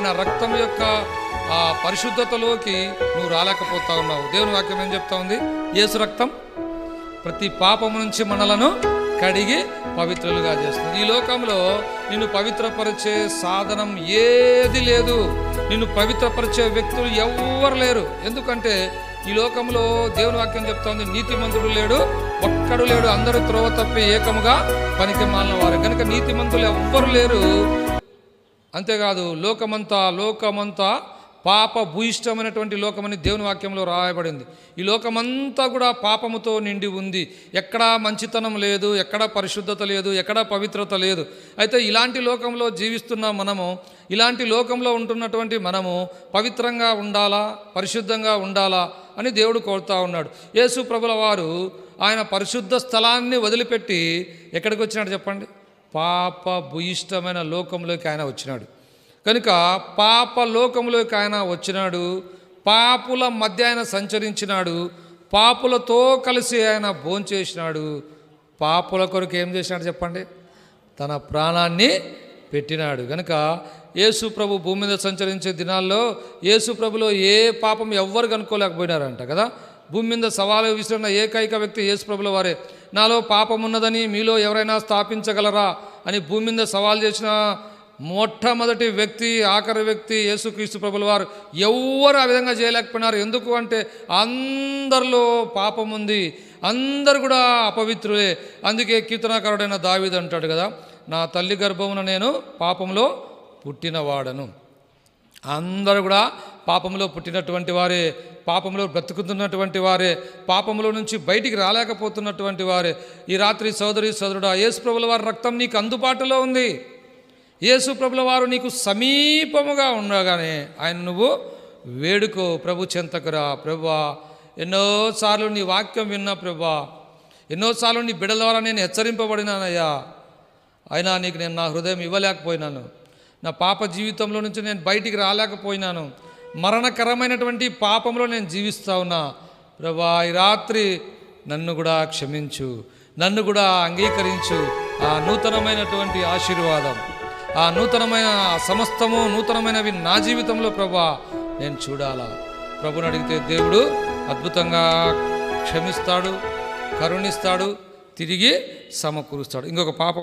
ఆయన రక్తం యొక్క ఆ పరిశుద్ధతలోకి నువ్వు రాలేకపోతా ఉన్నావు. దేవుని వాక్యం ఏం చెప్తా ఉంది? యేసు రక్తం ప్రతి పాపము నుంచి మనలను కడిగి పవిత్రులుగా చేస్తుంది. ఈ లోకంలో నిన్ను పవిత్రపరిచే సాధనం ఏది లేదు. నిన్ను పవిత్రపరిచే వ్యక్తులు ఎవ్వరు లేరు. ఎందుకంటే ఈ లోకంలో దేవుని వాక్యం చెప్తోంది నీతిమంతుడు లేడు ఒక్కడు లేడు. అందరూ త్రోవ తప్పి ఏకముగా పనికి మాలిన వారు. కనుక నీతిమంతులు ఎవ్వరు లేరు. అంతేకాదు లోకమంతా లోకమంతా పాప భూయిష్టమైనటువంటి లోకమని దేవుని వాక్యంలో రాయబడింది. ఈ లోకమంతా కూడా పాపముతో నిండి ఉంది. ఎక్కడా మంచితనం లేదు ఎక్కడా పరిశుద్ధత లేదు ఎక్కడా పవిత్రత లేదు. అయితే ఇలాంటి లోకంలో జీవిస్తున్న మనము ఇలాంటి లోకంలో ఉంటున్నటువంటి మనము పవిత్రంగా ఉండాలా పరిశుద్ధంగా ఉండాలా అని దేవుడు కోరుతా ఉన్నాడు. యేసు ప్రభుల వారు ఆయన పరిశుద్ధ స్థలాన్ని వదిలిపెట్టి ఎక్కడికి వచ్చినాడు చెప్పండి? పాప భూయిష్టమైన లోకంలోకి ఆయన వచ్చినాడు. కనుక పాప లోకంలోకి ఆయన వచ్చినాడు. పాపుల మధ్య ఆయన సంచరించినాడు. పాపులతో కలిసి ఆయన భోంచేసినాడు పాపుల కొరకు ఏం చేసినాడు చెప్పండి? తన ప్రాణాన్ని పెట్టినాడు. కనుక యేసు ప్రభు భూమి మీద సంచరించే దినాల్లో యేసు ప్రభులో ఏ పాపం ఎవ్వరు కనుక్కోలేకపోయినారంట కదా? భూమి మీద సవాలు విసిరిన ఏకైక వ్యక్తి యేసు ప్రభుల వారే. నాలో పాపం ఉన్నదని మీలో ఎవరైనా స్థాపించగలరా అని భూమి మీద సవాల్ చేసిన మొట్టమొదటి వ్యక్తి ఆఖరి వ్యక్తి యేసుక్రీస్తు ప్రభుల వారు ఎవ్వరు ఆ విధంగా చేయలేకపోయినారు. ఎందుకు అంటే అందరిలో పాపం ఉంది అందరు కూడా అపవిత్రులే. అందుకే కీర్తనాకారుడైన దావిద్ అంటాడు కదా నా తల్లి గర్భమున నేను పాపంలో పుట్టినవాడను. అందరు కూడా పాపంలో పుట్టినటువంటి వారే పాపంలో బ్రతుకుతున్నటువంటి వారే పాపంలో నుంచి బయటికి రాలేకపోతున్నటువంటి వారే. ఈ రాత్రి సోదరి సోదరుడు యేసు ప్రభుల వారి రక్తం నీకు అందుబాటులో ఉంది. యేసు ప్రభుల వారు నీకు సమీపముగా ఉండగానే ఆయన నువ్వు వేడుకో ప్రభు చెంతకురా ప్రభా. ఎన్నోసార్లు నీ వాక్యం విన్నా ప్రభా. ఎన్నోసార్లు నీ బిడ్డల ద్వారా నేను హెచ్చరింపబడినానయ్యా. అయినా నీకు నేను నా హృదయం ఇవ్వలేకపోయినాను. నా పాప జీవితంలో నుంచి నేను బయటికి రాలేకపోయినాను. మరణకరమైనటువంటి పాపంలో నేను జీవిస్తా ఉన్నా. ప్రభా ఈ రాత్రి నన్ను కూడా క్షమించు. నన్ను కూడా అంగీకరించు. ఆ నూతనమైనటువంటి ఆశీర్వాదం. ఆ నూతనమైన సమస్తము నూతనమైనవి నా జీవితంలో ప్రభా నేను చూడాలా. ప్రభుని అడిగితే దేవుడు అద్భుతంగా క్షమిస్తాడు కరుణిస్తాడు తిరిగి సమకూరుస్తాడు. ఇంకొక పాప